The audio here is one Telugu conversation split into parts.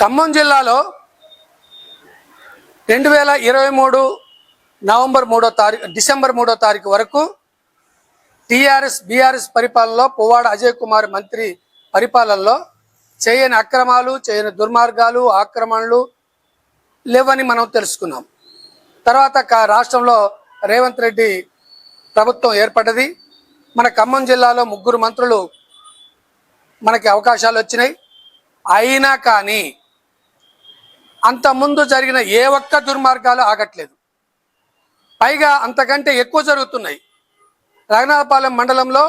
ఖమ్మం జిల్లాలో రెండు వేల ఇరవై మూడు నవంబర్ మూడో తారీఖు డిసెంబర్ మూడో తారీఖు వరకు టీఆర్ఎస్ బీఆర్ఎస్ పరిపాలనలో పువ్వాడ అజయ్ కుమార్ మంత్రి పరిపాలనలో చేయని అక్రమాలు చేయని దుర్మార్గాలు ఆక్రమణలు లేవని మనం తెలుసుకున్నాం. తర్వాత కా- రాష్ట్రంలో రేవంత్ రెడ్డి ప్రభుత్వం ఏర్పడ్డది. మన ఖమ్మం జిల్లాలో ముగ్గురు మంత్రులు మనకి అవకాశాలు వచ్చినాయి. అయినా కానీ అంతకుముందు జరిగిన ఏ ఒక్క దుర్మార్గాలు ఆగట్లేదు. పైగా అంతకంటే ఎక్కువ జరుగుతున్నాయి. రఘునాథపాలెం మండలంలో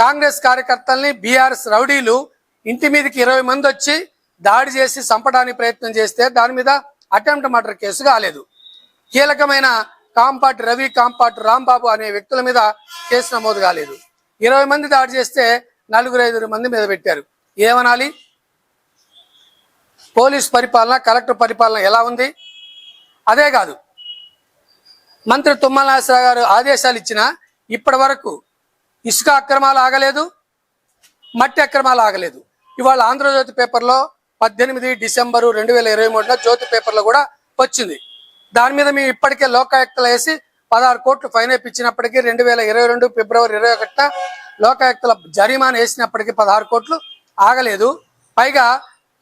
కాంగ్రెస్ కార్యకర్తల్ని బీఆర్ఎస్ రౌడీలు ఇంటి మీదకి ఇరవై మంది వచ్చి దాడి చేసి చంపడానికి ప్రయత్నం చేస్తే దాని మీద అటెంప్ట్ మర్డర్ కేసు కాలేదు. కీలకమైన కాంపాటి రవి కాంపాటి రాంబాబు అనే వ్యక్తుల మీద కేసు నమోదు కాలేదు. ఇరవై మంది దాడి చేస్తే నలుగురు ఐదుగురు మంది మీద పెట్టారు. ఏమనాలి? పోలీస్ పరిపాలన కలెక్టర్ పరిపాలన ఎలా ఉంది? అదే కాదు. మంత్రి తుమ్మల నాగేశ్వరరావు గారు ఆదేశాలు ఇచ్చిన ఇప్పటి వరకు ఇసుక అక్రమాలు ఆగలేదు మట్టి అక్రమాలు ఆగలేదు. ఇవాళ ఆంధ్రజ్యోతి పేపర్లో పద్దెనిమిది డిసెంబరు రెండు వేల ఇరవై మూడున జ్యోతి పేపర్లో కూడా వచ్చింది. దాని మీద మేము ఇప్పటికే లోకాయుక్తలు వేసి పదహారు కోట్లు ఫైన్ ఇప్పించినప్పటికీ రెండు వేల ఇరవై రెండు ఫిబ్రవరి ఇరవై ఒకటిన లోకాయుక్తల జరిమానా వేసినప్పటికీ పదహారు కోట్లు ఆగలేదు. పైగా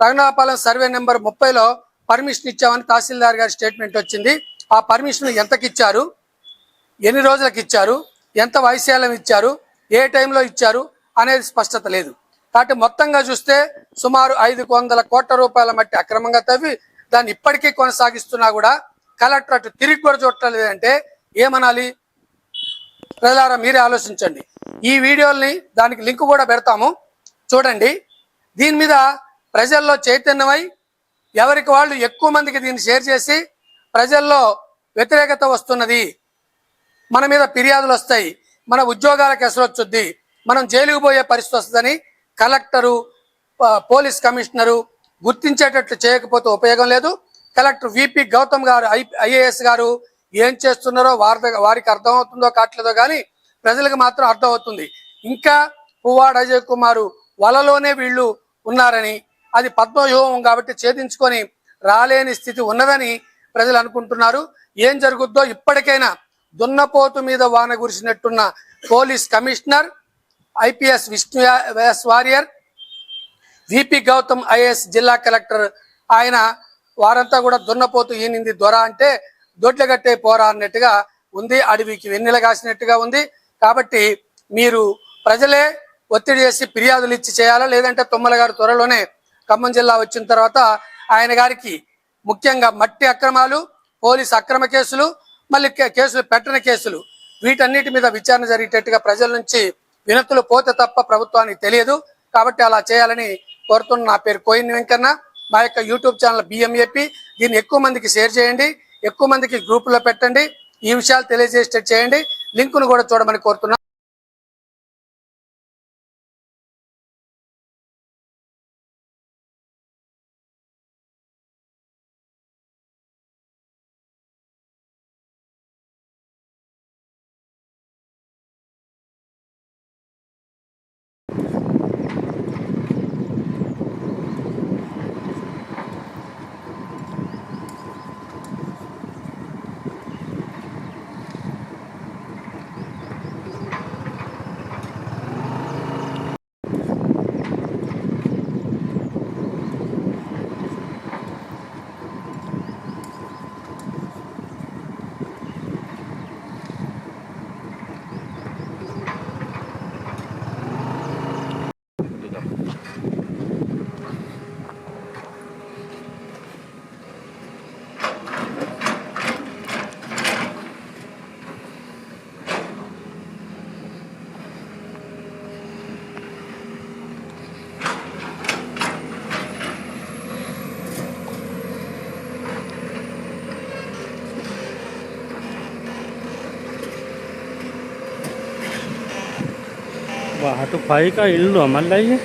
రంగనాపాలెం సర్వే నెంబర్ ముప్పైలో పర్మిషన్ ఇచ్చామని తహసీల్దార్ గారి స్టేట్మెంట్ వచ్చింది. ఆ పర్మిషన్ ఎంతకి ఇచ్చారు ఎన్ని రోజులకు ఇచ్చారు? ఎంత వైశాల్యం ఇచ్చారు? ఏ టైంలో ఇచ్చారు? అనేది స్పష్టత లేదు. కాబట్టి మొత్తంగా చూస్తే సుమారు ఐదు వందల కోట్ల రూపాయల మట్టి అక్రమంగా తవ్వి దాన్ని ఇప్పటికీ కొనసాగిస్తున్నా కూడా కలెక్టర్ అటు తిరిగి కూడా చూడలేదంటే ఏమనాలి? ప్రజలారా మీరే ఆలోచించండి. ఈ వీడియోల్ని దానికి లింక్ కూడా పెడతాము. చూడండి. దీని మీద ప్రజల్లో చైతన్యమై ఎవరికి వాళ్ళు ఎక్కువ మందికి దీన్ని షేర్ చేసి ప్రజల్లో వ్యతిరేకత వస్తున్నది. మన మీద ఫిర్యాదులు వస్తాయి. మన ఉద్యోగాలకు ఎసరొచ్చుద్ది మనం జైలుకు పోయే పరిస్థితి వస్తుందని కలెక్టరు పోలీస్ కమిషనరు గుర్తించేటట్లు చేయకపోతే ఉపయోగం లేదు. కలెక్టర్ విపి గౌతమ్ గారు ఐఏఎస్ గారు ఏం చేస్తున్నారో వారి వారికి అర్థమవుతుందో కావట్లేదో కానీ ప్రజలకు మాత్రం అర్థమవుతుంది. ఇంకా పువ్వాడ అజయ్ కుమారు వలలోనే వీళ్ళు ఉన్నారని అది పద్మవ్యూహం కాబట్టి ఛేదించుకొని రాలేని స్థితి ఉన్నదని ప్రజలు అనుకుంటున్నారు. ఏం జరుగుద్దో ఇప్పటికైనా దున్నపోతు మీద వాన కురిసినట్టున్న police commissioner IPS Vishnu S Warrier VP Gautham IAS జిల్లా కలెక్టర్ ఆయన వారంతా కూడా దున్నపోతు ఈనింది దొర అంటే దొడ్లగట్టే పోరా అన్నట్టుగా ఉంది. అడవికి వెన్నెల కాసినట్టుగా ఉంది. కాబట్టి మీరు ప్రజలే ఒత్తిడి చేసి ఫిర్యాదులు ఇచ్చి చేయాలా? లేదంటే తుమ్మల గారు త్వరలోనే ఖమ్మం జిల్లా వచ్చిన తర్వాత ఆయన గారికి ముఖ్యంగా మట్టి అక్రమాలు పోలీస్ అక్రమ కేసులు మళ్ళీ కేసులు పెట్టని కేసులు వీటన్నిటి మీద విచారణ జరిగేటట్టుగా ప్రజల నుంచి వినతులు పోతే తప్ప ప్రభుత్వానికి తెలియదు. కాబట్టి అలా చేయాలని కోరుతున్న నా పేరు కోయిన్ వెంకన్న. మా యొక్క యూట్యూబ్ ఛానల్ బిఎంఏపి. దీన్ని ఎక్కువ మందికి షేర్ చేయండి ఎక్కువ మందికి గ్రూపులో పెట్టండి. ఈ విషయాలు తెలియజేసేటట్టు చేయండి. లింకును కూడా చూడమని కోరుతున్నాను కోరుతున్నా వా, అటు పైకా ఇల్లు మళ్ళీ అయ్యి